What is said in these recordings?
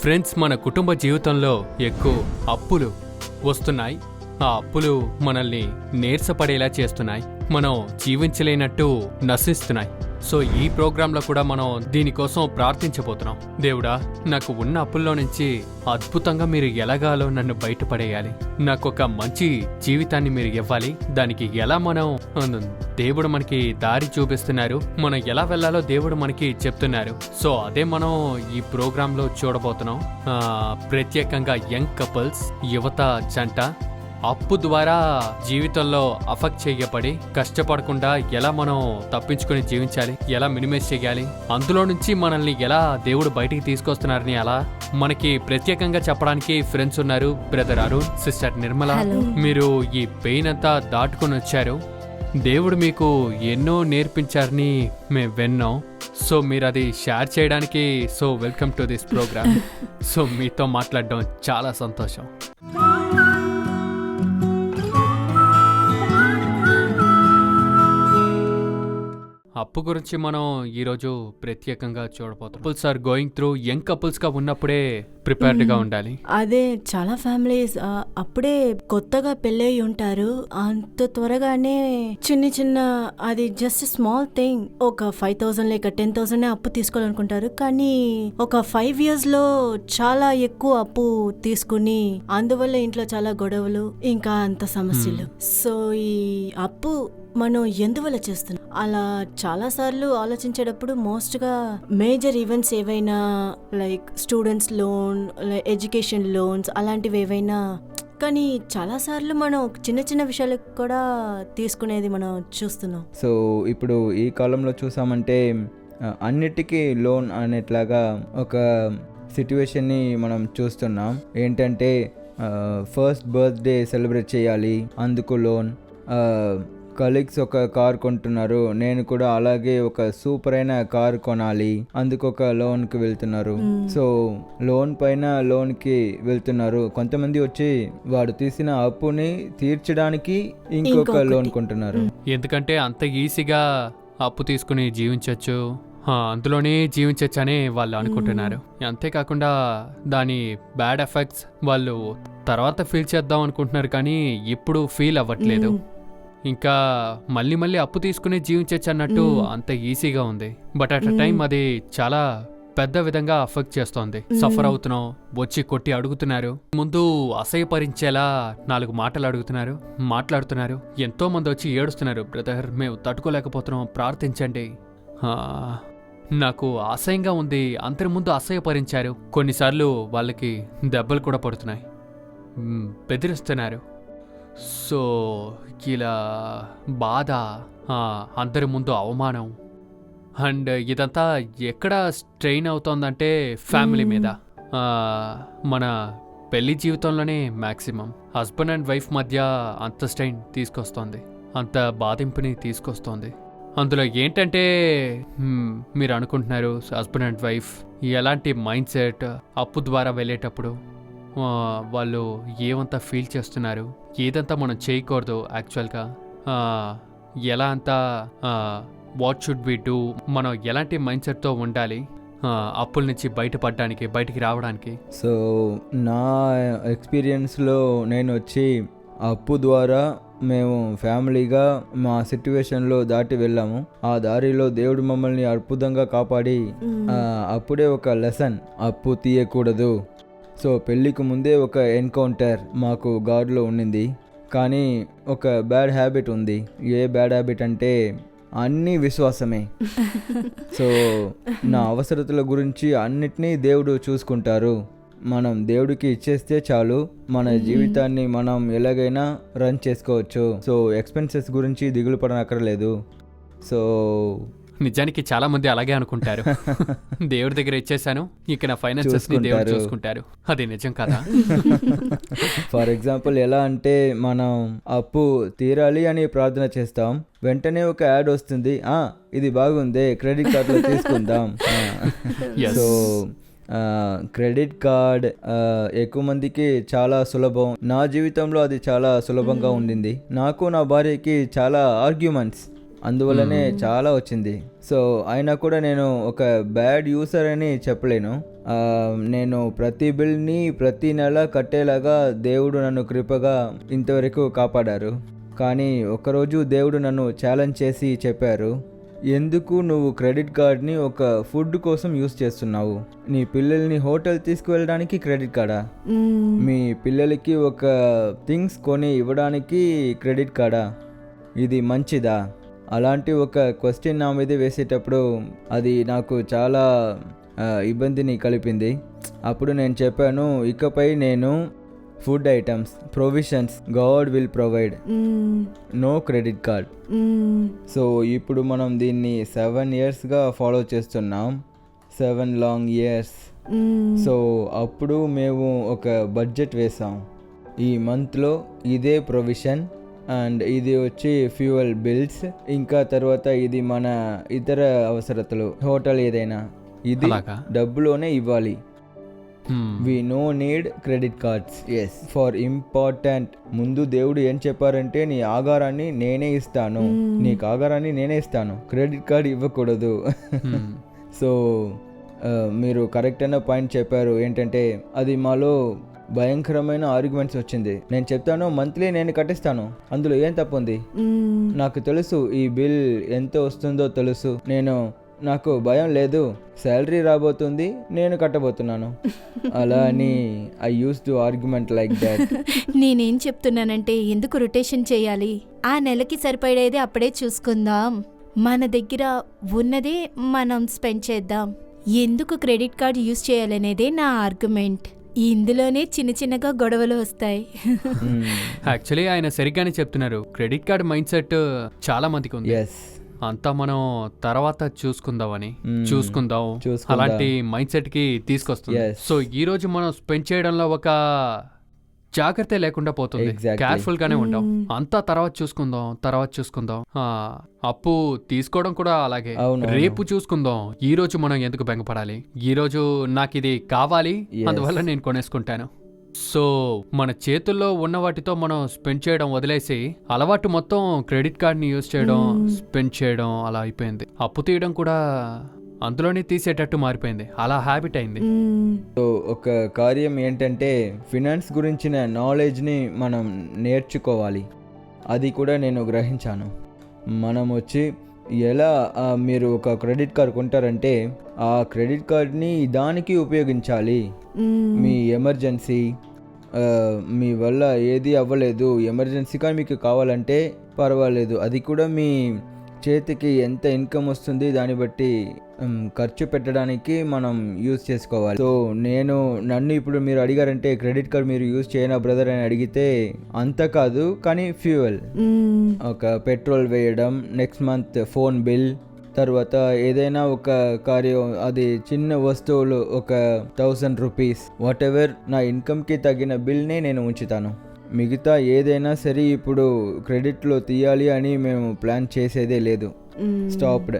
Friends మన కుటుంబ జీవితంలో ఎక్కువ అప్పులు వస్తున్నాయి. ఆ అప్పులు మనల్ని నేర్చపడేలా చేస్తున్నాయి. మనం జీవించలేనట్టు నశిస్తున్నాయి. సో ఈ ప్రోగ్రాంలో కూడా మనం దీనికోసం ప్రార్థించబోతున్నాం. దేవుడా నాకు ఉన్న అప్పుల్లో నుంచి అద్భుతంగా మీరు ఎలాగాలో నన్ను బయటపడేయాలి. నాకు ఒక మంచి జీవితాన్ని మీరు ఇవ్వాలి. దానికి ఎలా మనం దేవుడు మనకి దారి చూపిస్తున్నారు. మనం ఎలా వెళ్ళాలో దేవుడు మనకి చెప్తున్నారు. సో అదే మనం ఈ ప్రోగ్రాంలో చూడబోతున్నాం. ప్రత్యేకంగా యంగ్ కపుల్స్ యువత జంట అప్పు ద్వారా జీవితంలో అఫెక్ట్ చేయబడి కష్టపడకుండా ఎలా మనం తప్పించుకొని జీవించాలి? ఎలా మినిమైజ్ చేయాలి? అందులో నుంచి మనల్ని ఎలా దేవుడు బయటికి తీసుకొస్తున్నారని అలా మనకి ప్రత్యేకంగా చెప్పడానికి ఫ్రెండ్స్ ఉన్నారు బ్రదర్ అరుణ్ సిస్టర్ నిర్మల. మీరు ఈ పెయిన్ అంతా దాటుకొని వచ్చారు. దేవుడు మీకు ఎన్నో నేర్పించారని మేము విన్నాం. సో మీరు అది షేర్ చేయడానికి so welcome to this program so మీతో మాట్లాడడం చాలా సంతోషం. అప్పు గురించి మనం ఈరోజు ప్రత్యేకంగా చూడబోతున్నాం. Couples are going through young కపుల్స్గా ఉన్నప్పుడే ప్రిపేర్డ్గా ఉండాలి. అదే చాలా ఫ్యామిలీస్ అప్పుడే కొత్తగా పెళ్ళయి ఉంటారు. అంత త్వరగానే చిన్న చిన్న అది జస్ట్ స్మాల్ థింగ్ ఒక ఫైవ్ థౌసండ్ లేక టెన్ థౌసండ్ అప్పు తీసుకోవాలనుకుంటారు. కానీ ఒక ఫైవ్ ఇయర్స్లో చాలా ఎక్కువ అప్పు తీసుకుని అందువల్ల ఇంట్లో చాలా గొడవలు ఇంకా అంత సమస్యలు. సో ఈ అప్పు మనం ఎందువల్ల చేస్తున్నాం? అలా చాలా సార్లు ఆలోచించేటప్పుడు మోస్ట్గా మేజర్ ఈవెంట్స్ ఏవైనా like students loan education loans అలాంటివి ఏవైనా కానీ చాలా సార్లు మనం చిన్న చిన్న విషయాలకు కూడా తీసుకునేది మనం చూస్తున్నాం. సో ఇప్పుడు ఈ కాలంలో చూసామంటే అన్నిటికీ లోన్ అనేట్లాగా ఒక సిట్యువేషన్ని మనం చూస్తున్నాం. ఏంటంటే ఫస్ట్ బర్త్డే సెలబ్రేట్ చేయాలి అందుకు లోన్ కలీగ్స్ ఒక కార్ కొంటున్నారు. నేను కూడా అలాగే ఒక సూపర్ అయిన కార్ కొనాలి. అందుకు ఒక లోన్కి వెళ్తున్నారు. సో లోన్ పైన లోన్కి వెళ్తున్నారు. కొంతమంది వచ్చి వాడు తీసిన అప్పుని తీర్చడానికి ఇంకొక. లోన్ కొంటున్నారు. ఎందుకంటే అంత ఈజీగా అప్పు తీసుకుని జీవించవచ్చు అందులోనే జీవించవచ్చు అని వాళ్ళు అనుకుంటున్నారు. అంతేకాకుండా దాని బ్యాడ్ ఎఫెక్ట్స్ వాళ్ళు తర్వాత ఫీల్ చేద్దాం అనుకుంటున్నారు కానీ ఇప్పుడు ఫీల్ అవ్వట్లేదు. ఇంకా మళ్ళీ మళ్ళీ అప్పు తీసుకుని జీవించవచ్చు అన్నట్టు అంత ఈజీగా ఉంది. బట్ అట్ టైం అది చాలా పెద్ద విధంగా అఫెక్ట్ చేస్తోంది. సఫర్ అవుతున్నాం వచ్చి కొట్టి అడుగుతున్నారు. ముందు అసహ్యపరించేలా నాలుగు మాటలు అడుగుతున్నారు మాట్లాడుతున్నారు. ఎంతో మంది వచ్చి ఏడుస్తున్నారు బ్రదర్ మేము తట్టుకోలేకపోతున్నాం ప్రార్థించండి. నాకు అసహ్యంగా ఉంది. అందరి ముందు అసహ్యపరించారు. కొన్నిసార్లు వాళ్ళకి దెబ్బలు కూడా పడుతున్నాయి. బెదిరిస్తున్నారు. సో ఇలా బాధ అందరి ముందు అవమానం. అండ్ ఇదంతా ఎక్కడ స్ట్రెయిన్ అవుతోందంటే ఫ్యామిలీ మీద. మన పెళ్ళి జీవితంలోనే మ్యాక్సిమం హస్బెండ్ అండ్ వైఫ్ మధ్య అంత స్ట్రెయిన్ తీసుకొస్తోంది. అంత బాధింపుని తీసుకొస్తోంది. అందులో ఏంటంటే మీరు అనుకుంటున్నారు హస్బెండ్ అండ్ వైఫ్ ఎలాంటి మైండ్ సెట్ అప్పు ద్వారా వెళ్ళేటప్పుడు వాళ్ళు ఏమంతా ఫీల్ చేస్తున్నారు? ఏదంతా మనం చేయకూడదు యాక్చువల్గా? ఆ, ఎలా అంతా వాట్ షుడ్ వి డూ మనం ఎలాంటి మైండ్ సెట్తో ఉండాలి? అప్పుల నుంచి బయటపడడానికి బయటికి రావడానికి. సో నా ఎక్స్పీరియన్స్లో నేను వచ్చి అప్పు ద్వారా మేము ఫ్యామిలీగా మా సిట్యువేషన్లో దాటి వెళ్ళాము. ఆ దారిలో దేవుడు మమ్మల్ని అద్భుతంగా కాపాడి అప్పుడే ఒక లెసన్ అప్పు తీయకూడదు. సో పెళ్ళికి ముందే ఒక ఎన్కౌంటర్ మాకు గాడ్లో ఉండింది. కానీ ఒక బ్యాడ్ హ్యాబిట్ ఉంది. ఏ బ్యాడ్ హ్యాబిట్ అంటే అన్నీ విశ్వాసమే. సో నా అవసరతల గురించి అన్నిటినీ దేవుడు చూసుకుంటారు. మనం దేవుడికి ఇచ్చేస్తే చాలు. మన జీవితాన్ని మనం ఎలాగైనా రన్ చేసుకోవచ్చు. సో ఎక్స్పెన్సెస్ గురించి దిగులు పడనక్కర్లేదు. సో నిజానికి చాలా మంది అలాగే అనుకుంటారు. దేవుడి దగ్గర ఇచ్చేసాను ఇక నా ఫైనాన్సెస్ని దేవుడు చూసుకుంటారు. అది నిజం కదా? ఫర్ ఎగ్జాంపుల్ ఎలా అంటే మనం అప్పు తీరాలి అని ప్రార్థన చేస్తాం వెంటనే ఒక యాడ్ వస్తుంది ఆ ఇది బాగుంది క్రెడిట్ కార్డులో తీసుకుందాం. సో క్రెడిట్ కార్డ్ ఎక్కువ మందికి చాలా సులభం. నా జీవితంలో అది చాలా సులభంగా ఉండింది. నాకు నా భార్యకి చాలా ఆర్గ్యుమెంట్స్ అందువల్లనే చాలా వచ్చింది. సో అయినా కూడా నేను ఒక బ్యాడ్ యూసర్ అని చెప్పలేను. నేను ప్రతి బిల్ని ప్రతి నెల కట్టేలాగా దేవుడు నన్ను కృపగా ఇంతవరకు కాపాడారు. కానీ ఒకరోజు దేవుడు నన్ను ఛాలెంజ్ చేసి చెప్పారు ఎందుకు నువ్వు క్రెడిట్ కార్డ్ని ఒక ఫుడ్ కోసం యూస్ చేస్తున్నావు? నీ పిల్లల్ని హోటల్ తీసుకువెళ్ళడానికి క్రెడిట్ కార్డా. మీ పిల్లలకి ఒక థింగ్స్ కొని ఇవ్వడానికి క్రెడిట్ కార్డా? ఇది మంచిదా? అలాంటి ఒక క్వశ్చన్ నా మీద వేసేటప్పుడు అది నాకు చాలా ఇబ్బందిని కలిపింది. అప్పుడు నేను చెప్పాను ఇకపై నేను food items provisions god will provide. No credit card. So ఇప్పుడు మనం దీన్ని సెవెన్ ఇయర్స్గా ఫాలో చేస్తున్నాం. Seven long years. సో అప్పుడు మేము ఒక బడ్జెట్ వేసాం. ఈ మంత్లో ఇదే ప్రొవిజన్ అండ్ ఇది వచ్చి ఫ్యూయల్ బిల్స్. ఇంకా తర్వాత ఇది మన ఇతర అవసరతలు. హోటల్ ఏదైనా. ఇది? డబ్బులోనే ఇవ్వాలి. హ్మ్. We no need credit cards as for important ముందు దేవుడు ఏం చెప్పారంటే నీ ఆగారాన్ని నేనే ఇస్తాను. నీకు ఆగారాన్ని నేనే ఇస్తాను. క్రెడిట్ కార్డ్ ఇవ్వకూడదు. హ్మ్. సో ఆ, మీరు కరెక్ట్ అయిన పాయింట్ చెప్పారు. ఏంటంటే అది మాలో భయంకరమైన ఆర్గ్యుమెంట్స్ వచ్చింది. నేను చెప్తాను మంత్లీ నేను కట్టిస్తాను. అందులో ఏం తప్పు ఉంది. నాకు తెలుసు ఈ బిల్ ఎంత వస్తుందో తెలుసు. నేను నాకు భయం లేదు. శాలరీ రాబోతుంది నేను కట్టబోతున్నాను. అలా అని I use to argument like that నేనేం చెప్తున్నానంటే ఎందుకు రొటేషన్ చేయాలి? ఆ నెలకి సరిపడేది అప్పుడే చూసుకుందాం. మన దగ్గర ఉన్నదే మనం స్పెండ్ చేద్దాం. ఎందుకు క్రెడిట్ కార్డ్ యూజ్ చేయాలనేదే నా ఆర్గ్యుమెంట్ ఇందులోనే చిన్న చిన్నగా గొడవలు వస్తాయి. యాక్చువల్లీ ఆయన సరిగ్గానే చెప్తున్నారు. క్రెడిట్ కార్డ్ మైండ్ సెట్ చాలా మందికి ఉంది. అంతా మనం తర్వాత చూసుకుందామని. Hmm. చూసుకుందాం. అలాంటి మైండ్ సెట్కి తీసుకొస్తుంది. Yes. సో ఈ రోజు మనం స్పెండ్ చేయడంలో ఒక జాగ్రత్త లేకుండా పోతుంది. కేర్ఫుల్ గానే ఉంటాం అంతా తర్వాత చూసుకుందాం తర్వాత చూసుకుందాం. అప్పు తీసుకోవడం కూడా అలాగే. రేపు చూసుకుందాం. ఈ రోజు మనం ఎందుకు బెంగపడాలి? ఈ రోజు నాకు ఇది కావాలి. అందువల్ల నేను కొనేసుకుంటాను. సో మన చేతుల్లో ఉన్న వాటితో మనం స్పెండ్ చేయడం వదిలేసి అలవాటు మొత్తం క్రెడిట్ కార్డ్ని యూజ్ చేయడం స్పెండ్ చేయడం అలా అయిపోయింది. అప్పు తీయడం కూడా అందులోనే తీసేటట్టు మారిపోయింది. అలా హ్యాబిట్ అయింది. సో ఒక కార్యం ఏంటంటే ఫినాన్స్ గురించిన నాలెడ్జ్ని మనం నేర్చుకోవాలి. అది కూడా నేను గ్రహించాను. మనం వచ్చి ఎలా మీరు ఒక క్రెడిట్ కార్డ్ కొంటారంటే ఆ క్రెడిట్ కార్డ్ని దానికి ఉపయోగించాలి. మీ ఎమర్జెన్సీ మీ వల్ల ఏది అవ్వలేదు. ఎమర్జెన్సీ కానీ మీకు కావాలంటే పర్వాలేదు. అది కూడా మీ చేతికి ఎంత ఇన్కమ్ వస్తుంది దాన్ని బట్టి ఖర్చు పెట్టడానికి మనం యూజ్ చేసుకోవాలి. సో నేను నన్ను ఇప్పుడు మీరు అడిగారంటే క్రెడిట్ కార్డ్ మీరు యూజ్ చేయనా బ్రదర్ అని అడిగితే అంత కాదు కానీ ఫ్యూయల్. ఒక పెట్రోల్ వేయడం నెక్స్ట్ మంత్ ఫోన్ బిల్ తర్వాత ఏదైనా ఒక కార్యం అది చిన్న వస్తువులు ఒక థౌసండ్ రూపీస్ వాట్ ఎవర్ నా ఇన్కమ్కి తగిన బిల్ని నేను ఉంచుతాను. మిగతా ఏదైనా సరే ఇప్పుడు క్రెడిట్లో తీయాలి అని మేము ప్లాన్ చేసేదే లేదు. స్టాప్డ్.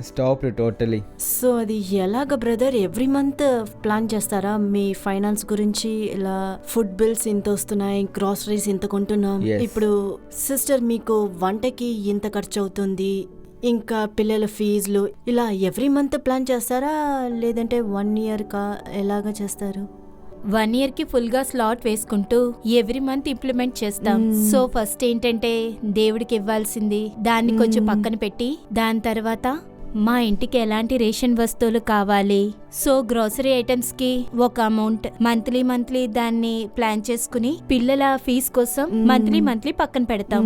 Stopped totally. సో అది ఎలాగ బ్రదర్ ఎవ్రీ మంత్ ప్లాన్ చేస్తారా? మీ ఫైనాన్స్ గురించి ఇలా ఫుడ్ బిల్స్ ఇంత వస్తున్నాయి గ్రాసరీస్ ఇంత కొంటున్నాం. ఇప్పుడు సిస్టర్ మీకు వంటకి ఇంత ఖర్చు అవుతుంది ఇంకా పిల్లల ఫీజులు ఇలా ఎవ్రీ మంత్ ప్లాన్ చేస్తారా? లేదంటే వన్ ఇయర్ కా ఎలాగ చేస్తారు? వన్ ఇయర్కి ఫుల్గా స్లాట్ వేసుకుంటూ ఎవ్రీ మంత్ ఇంప్లిమెంట్ చేస్తాం. సో ఫస్ట్ ఏంటంటే దేవుడికి ఇవ్వాల్సింది దాన్ని కొంచెం పక్కన పెట్టి దాని తర్వాత మా ఇంటికి ఎలాంటి రేషన్ వస్తువులు కావాలి? సో గ్రోసరీ ఐటమ్స్కి ఒక అమౌంట్ మంత్లీ మంత్లీ దాన్ని ప్లాన్ చేసుకుని పిల్లల ఫీజు కోసం మంత్లీ మంత్లీ పక్కన పెడతాం.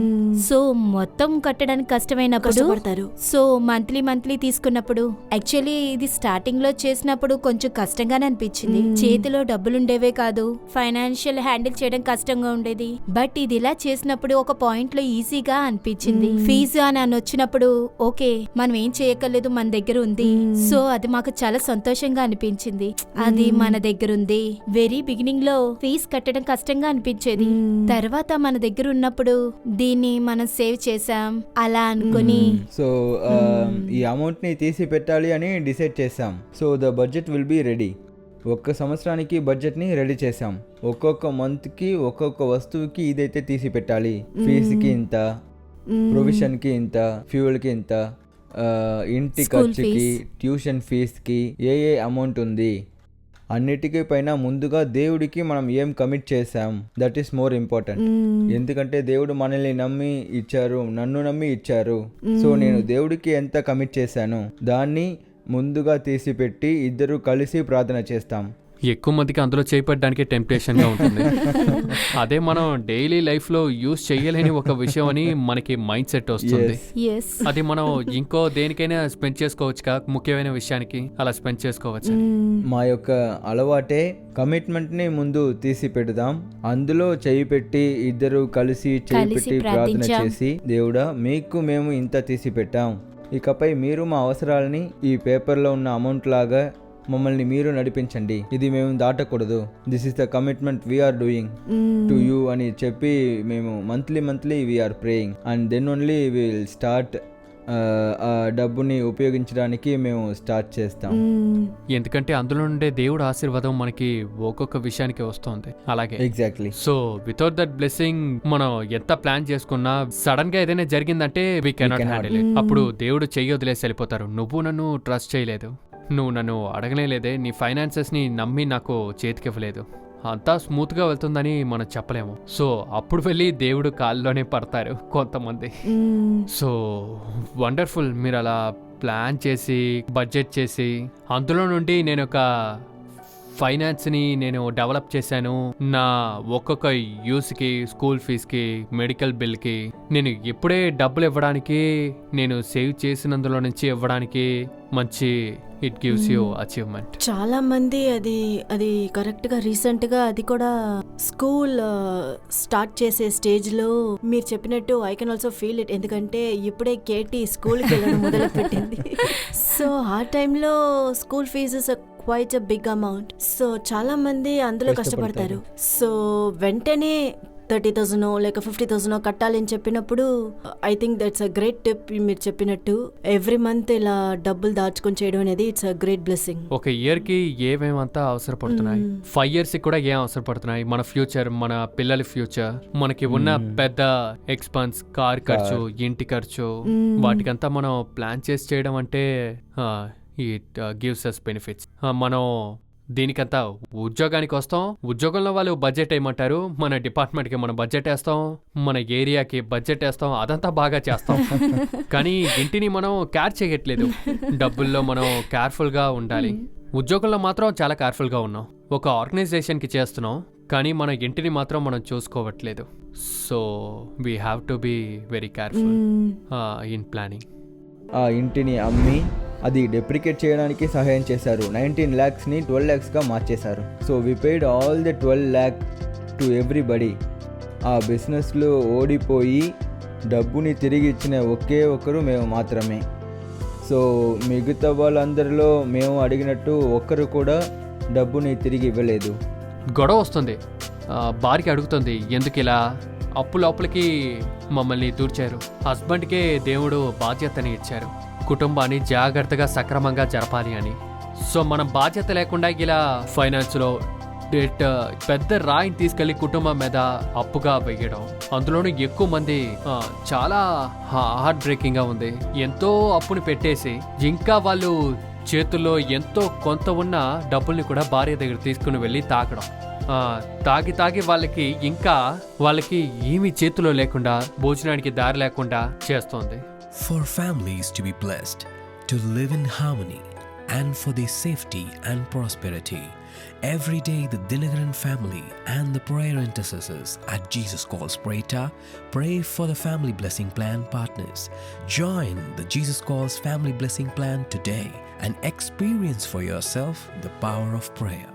సో మొత్తం కట్టడానికి కష్టమైనప్పుడు సో మంత్లీ మంత్లీ తీసుకున్నప్పుడు యాక్చువల్లీ ఇది స్టార్టింగ్లో చేసినప్పుడు కొంచెం కష్టంగానే అనిపించింది. చేతిలో డబ్బులుండేవే కాదు ఫైనాన్షియల్ హ్యాండిల్ చేయడం కష్టంగా ఉండేది. బట్ ఇది ఇలా చేసినప్పుడు ఒక పాయింట్లో ఈజీగా అనిపించింది. ఫీజు అని అని వచ్చినప్పుడు ఓకే మనం ఏం చేయక్కర్లేదు మన దగ్గర ఉంది. సో అది మాకు చాలా సంతోషంగా అనిపించింది. అది మన దగ్గర ఉంది. వెరీ బిగినింగ్లో ఫీజు కట్టడం కష్టంగా అనిపించేది. తర్వాత మన దగ్గర ఉన్నప్పుడు దీన్ని మనం సేవ్ చేసాం అలా అనుకుని సో ఈ అమౌంట్ని తీసి పెట్టాలి అని డిసైడ్ చేసాం so the budget will be ready. ఒక్క సంవత్సరానికి బడ్జెట్ని రెడీ చేసాం ఒక్కొక్క మంత్కి ఒక్కొక్క వస్తువుకి ఇదైతే తీసి పెట్టాలి. ఫీజుకి ఇంత ప్రొవిజన్కి ఇంత ఫ్యూయల్కి ఇంత. ఇంటి ఖర్చుకి. ట్యూషన్ ఫీజుకి ఏ ఏ అమౌంట్ ఉంది? అన్నిటికీ పైన ముందుగా దేవుడికి మనం ఏం కమిట్ చేసాం దట్ ఈస్ మోర్ ఇంపార్టెంట్ ఎందుకంటే దేవుడు మనల్ని నమ్మి ఇచ్చారు నన్ను నమ్మి ఇచ్చారు. సో నేను దేవుడికి ఎంత కమిట్ చేశాను? దాన్ని ముందుగా తీసిపెట్టి ఇద్దరు కలిసి ప్రార్థన చేస్తాం. ఎక్కువ మందికి అందులో చేపట్టడానికి టెంప్టేషన్గా ఉంటుంది. అదే మనం డైలీ లైఫ్లో యూస్ చేయలేని ఒక విషయం అని మనకి మైండ్ సెట్ వస్తుంది. అది మనం ఇంకో దేనికైనా స్పెండ్ చేసుకోవచ్చు ముఖ్యమైన విషయానికి అలా స్పెండ్ చేసుకోవచ్చు మా యొక్క అలవాటే కమిట్మెంట్ని ముందు తీసి పెడదాం అందులో చేయి పెట్టి ఇద్దరు కలిసి చేయి పెట్టి ప్రార్థన. చేసి దేవుడా మీకు మేము ఇంత తీసి పెట్టాం ఇకపై మీరు మా అవసరాలని ఈ పేపర్లో ఉన్న అమౌంట్ లాగా మమ్మల్ని మీరు నడిపించండి. ఇది మేము దాటకూడదు. This is the commitment we are doing to you అని చెప్పి మేము monthly monthly we are praying and then only will start ఆ డబ్బుని ఉపయోగించడానికి మేము స్టార్ట్ చేస్తాం. ఎందుకంటే అందులో నుండే దేవుడు ఆశీర్వాదం మనకి ఒక్కొక్క విషయానికి వస్తుంది. అలాగే. Exactly so without that blessing మనం ఎంత ప్లాన్ చేసుకున్నా సడన్గా ఏదైనా జరిగిందంటే వీ కెనాట్ cannot. హ్యాండిల్ అప్పుడు దేవుడు చెయ్యి వదిలేసి వెళ్ళిపోతారు. నువ్వు నన్ను ట్రస్ట్ చేయలేదు. నువ్వు నన్ను అడగలేదే నీ ఫైనాన్సెస్ని నమ్మి నాకు చేతికివ్వలేదు. అంతా స్మూత్గా వెళ్తుందని మనం చెప్పలేము. సో అప్పుడు వెళ్ళి దేవుడు కాల్లోనే పడతారు కొంతమంది. So wonderful. మీరు అలా ప్లాన్ చేసి బడ్జెట్ చేసి అందులో నుండి నేను ఒక ఫైనాన్స్ని నేను డెవలప్ చేశాను. నా ఒక్కొక్క యూస్కి స్కూల్ ఫీజుకి మెడికల్ బిల్కి నేను ఎప్పుడే డబ్బులు ఇవ్వడానికి నేను సేవ్ చేసినందులో నుంచి ఇవ్వడానికి మంచి ఇట్ గివ్స్ యూ అచీవ్మెంట్ చాలా మంది అది అది కరెక్ట్గా రీసెంట్గా అది కూడా స్కూల్ స్టార్ట్ చేసే స్టేజ్లో మీరు చెప్పినట్టు I can also feel it ఎందుకంటే ఇప్పుడే కేటీ స్కూల్కి వెళ్ళడం మొదలు పెట్టింది సో ఆ టైంలో school fees quite a big amount so చాలా మంది అందులో కష్టపడతారు. సో వెంటనే థర్టీ థౌసండ్ లేక ఫిఫ్టీ థౌసండ్ కట్టాలి అని చెప్పినప్పుడు I think that's a great tip మీరు చెప్పినట్టు ఎవ్రీ మంత్ ఇలా డబ్బులు దాచుకొని చేయడం అనేది ఇట్స్ అ గ్రేట్ బ్లెస్సింగ్ ఒక ఇయర్కి ఏమేమంతా అవసరపడుతున్నాయి? ఫైవ్ ఇయర్స్కి కూడా ఏం అవసరపడుతున్నాయి? మన ఫ్యూచర్ మన పిల్లల ఫ్యూచర్ మనకి ఉన్న పెద్ద ఎక్స్పెన్స్ కార్ ఖర్చు ఇంటి ఖర్చు వాటికంతా మనం ప్లాన్ చేసి చేయడం అంటే ఇట్ గివ్స్ అస్ బెనిఫిట్స్ మనం దీనికంతా ఉద్యోగానికి వస్తాం. ఉద్యోగంలో వాళ్ళు బడ్జెట్ వేయమంటారు మన డిపార్ట్మెంట్కి మనం బడ్జెట్ వేస్తాం. మన ఏరియాకి బడ్జెట్ వేస్తాం. అదంతా బాగా చేస్తాం. కానీ ఇంటిని మనం కేర్ చేయట్లేదు. డబ్బుల్లో మనం కేర్ఫుల్గా ఉండాలి. ఉద్యోగంలో మాత్రం చాలా కేర్ఫుల్గా ఉన్నాం. ఒక ఆర్గనైజేషన్కి చేస్తున్నాం. కానీ మన ఇంటిని మాత్రం మనం చూసుకోవట్లేదు. So we have to be very careful in planning ఆ ఇంటిని అమ్మి అది డెప్రికేట్ చేయడానికి సహాయం చేశారు. నైన్టీన్ ల్యాక్స్ని ట్వెల్వ్ ల్యాక్స్గా మార్చేశారు. So we paid all the twelve lakh to everybody ఆ బిజినెస్లో ఓడిపోయి డబ్బుని తిరిగి ఇచ్చిన ఒకే ఒకరు మేము మాత్రమే. సో మిగతా వాళ్ళందరిలో మేము అడిగినట్టు ఒక్కరు కూడా డబ్బుని తిరిగి ఇవ్వలేదు. గొడవ వస్తుంది. భార్య అడుగుతుంది ఎందుకు ఇలా? అప్పు లోపలికి మమ్మల్ని దూర్చారు. హస్బెండ్కే దేవుడు బాధ్యతని ఇచ్చారు. కుటుంబాన్ని జాగ్రత్తగా సక్రమంగా జరపాలి అని. సో మనం బాధ్యత లేకుండా ఇలా ఫైనాన్స్లో డెట్ పెద్ద రాయిని తీసుకెళ్ళి కుటుంబం మీద అప్పుగా వేయడం. అందులోనూ ఎక్కువ మంది చాలా హార్ట్ బ్రేకింగ్గా ఉంది. ఎంతో అప్పుని పెట్టేసి ఇంకా వాళ్ళు చేతుల్లో ఎంతో కొంత ఉన్న డబ్బుల్ని కూడా భార్య దగ్గర తీసుకుని వెళ్ళి తాకడం. తాగి తాగి వాళ్ళకి ఇంకా వాళ్ళకి ఏమీ చేతిలో లేకుండా భోజనానికి దారి లేకుండా చేస్తోంది. for families to be blessed, to live in harmony, and for their safety and prosperity. Every day, the Dinagaran family and the prayer intercessors at Jesus Calls Preta pray for the Family Blessing Plan partners. Join the Jesus Calls Family Blessing Plan today and experience for yourself the power of prayer.